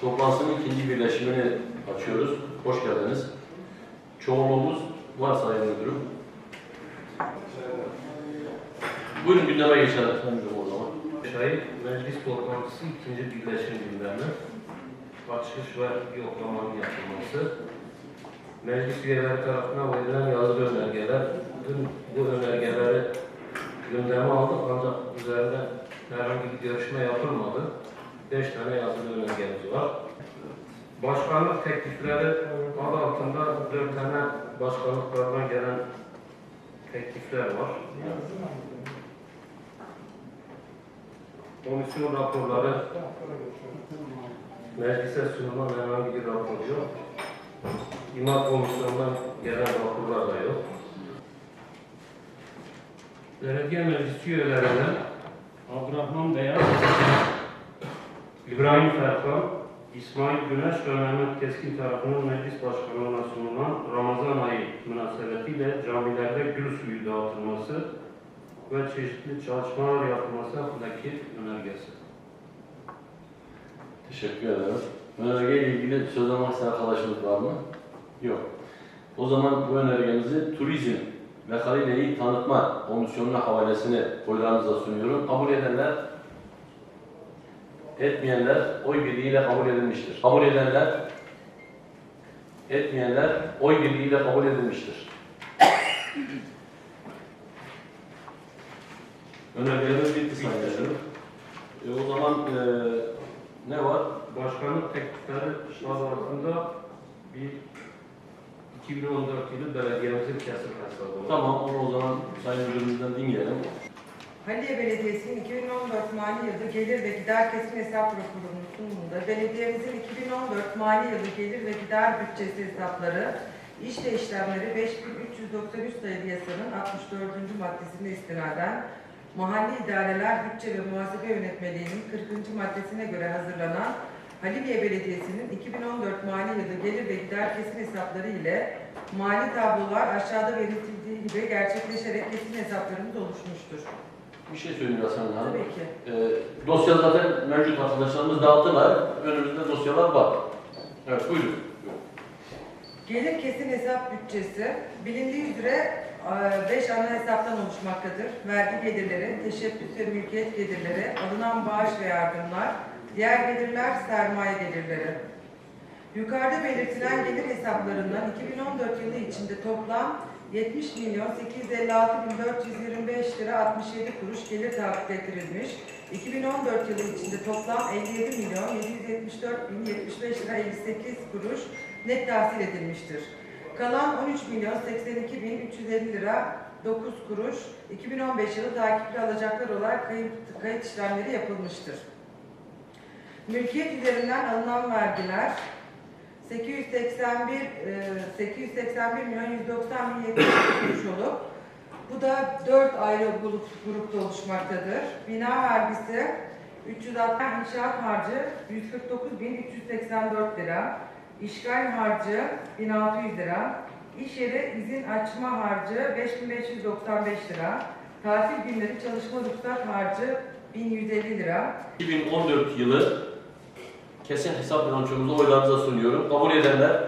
toplantısının ikinci birleşimini açıyoruz. Hoş geldiniz. Çoğunluğumuz var Sayın Müdürüm. Buyurun gündeme geçelim Sayın Müdürüm o zaman. Şahit meclis toplantısı ikinci birleşim gündemi. Açış ve yoklamanın yapılması. Meclis üyeleri tarafından verilen yazılı önergeler. Dün bu önergeleri gündeme 5 tane yazılı önergemiz var. Başkanlık teklifleri adı altında 4 tane başkanlıklardan gelen teklifler var. Komisyon raporları meclise sunulan herhangi bir rapor yok. İmam komisyonundan gelen raporlar da yok. Belediye meclisi üyelerinden Abdurrahman Beyaz İbrahim Ferkan, İsmail Güneş ve Mehmet Keskin tarafından meclis başkanlığına sunulan Ramazan ayı münasebetiyle camilerde gül suyu dağıtılması ve çeşitli çalışmalar yapılması hakkındaki önergesi. Teşekkür ederim. Önergeyle ilgili söz almak arkadaşımız var mı? Yok. O zaman bu önergemizi turizm ve Halile'yi tanıtma komisyonuna havalesini oylarınıza sunuyorum. Kabul edenler, etmeyenler oy birliğiyle kabul edilmiştir. Kabul edenler, etmeyenler oy birliğiyle kabul edilmiştir. Önergelerimiz bitti sayın Başkanım. E, o zaman e, ne var? Başkanlık teklifleri adı altında bir 2014 yılı belediyemizin kesim hesabı var. Tamam, onu o zaman Sayın Müdürümüzden dinleyelim. Haliye Belediyesi'nin 2014 mali yılı gelir ve gider kesim hesap raporunun sunumunda belediyemizin 2014 mali yılı gelir ve gider bütçesi hesapları, iş işlemleri 5393 sayılı yasanın 64. maddesine istinaden Mahalli İdareler Bütçe ve Muhasebe Yönetmeliği'nin 40. maddesine göre hazırlanan Haliliye Belediyesi'nin 2014 mali yılı gelir ve gider kesim hesapları ile mali tablolar aşağıda belirtildiği gibi gerçekleşerek kesim hesaplarımız oluşmuştur. Bir şey söyleyeyim Hasan Hanım. Tabii ki. E, dosya zaten mevcut arkadaşlarımız dağıttılar. Önümüzde dosyalar var. Evet, buyurun. Gelir kesin hesap bütçesi bilindiği üzere 5 ana hesaptan oluşmaktadır. Vergi gelirleri, teşebbüs ve mülkiyet gelirleri, alınan bağış ve yardımlar, diğer gelirler, sermaye gelirleri. Yukarıda belirtilen gelir hesaplarından 2014 yılı içinde toplam 70 milyon 856 bin 425 lira 67 kuruş gelir takip ettirilmiş. 2014 yılı içinde toplam 57 milyon 774 bin 75 lira 58 kuruş net tahsil edilmiştir. Kalan 13 milyon 82 bin 350 lira 9 kuruş 2015 yılı takipli alacaklar olarak kayıt, kayıt işlemleri yapılmıştır. Mülkiyet üzerinden alınan vergiler 881 e, 881 milyon 190 bin 70 kuruş olup bu da 4 ayrı grup, grupta oluşmaktadır. Bina vergisi 360 inşaat harcı 149 bin 384 lira. İşgal harcı 1600 lira. İş yeri izin açma harcı 5595 lira. Tatil günleri çalışma ruhsat harcı 1150 lira. 2014 yılı kesin hesap bilançomuzu oylarınıza sunuyorum. Kabul edenler,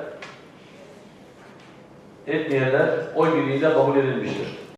etmeyenler oy birliğiyle kabul edilmiştir.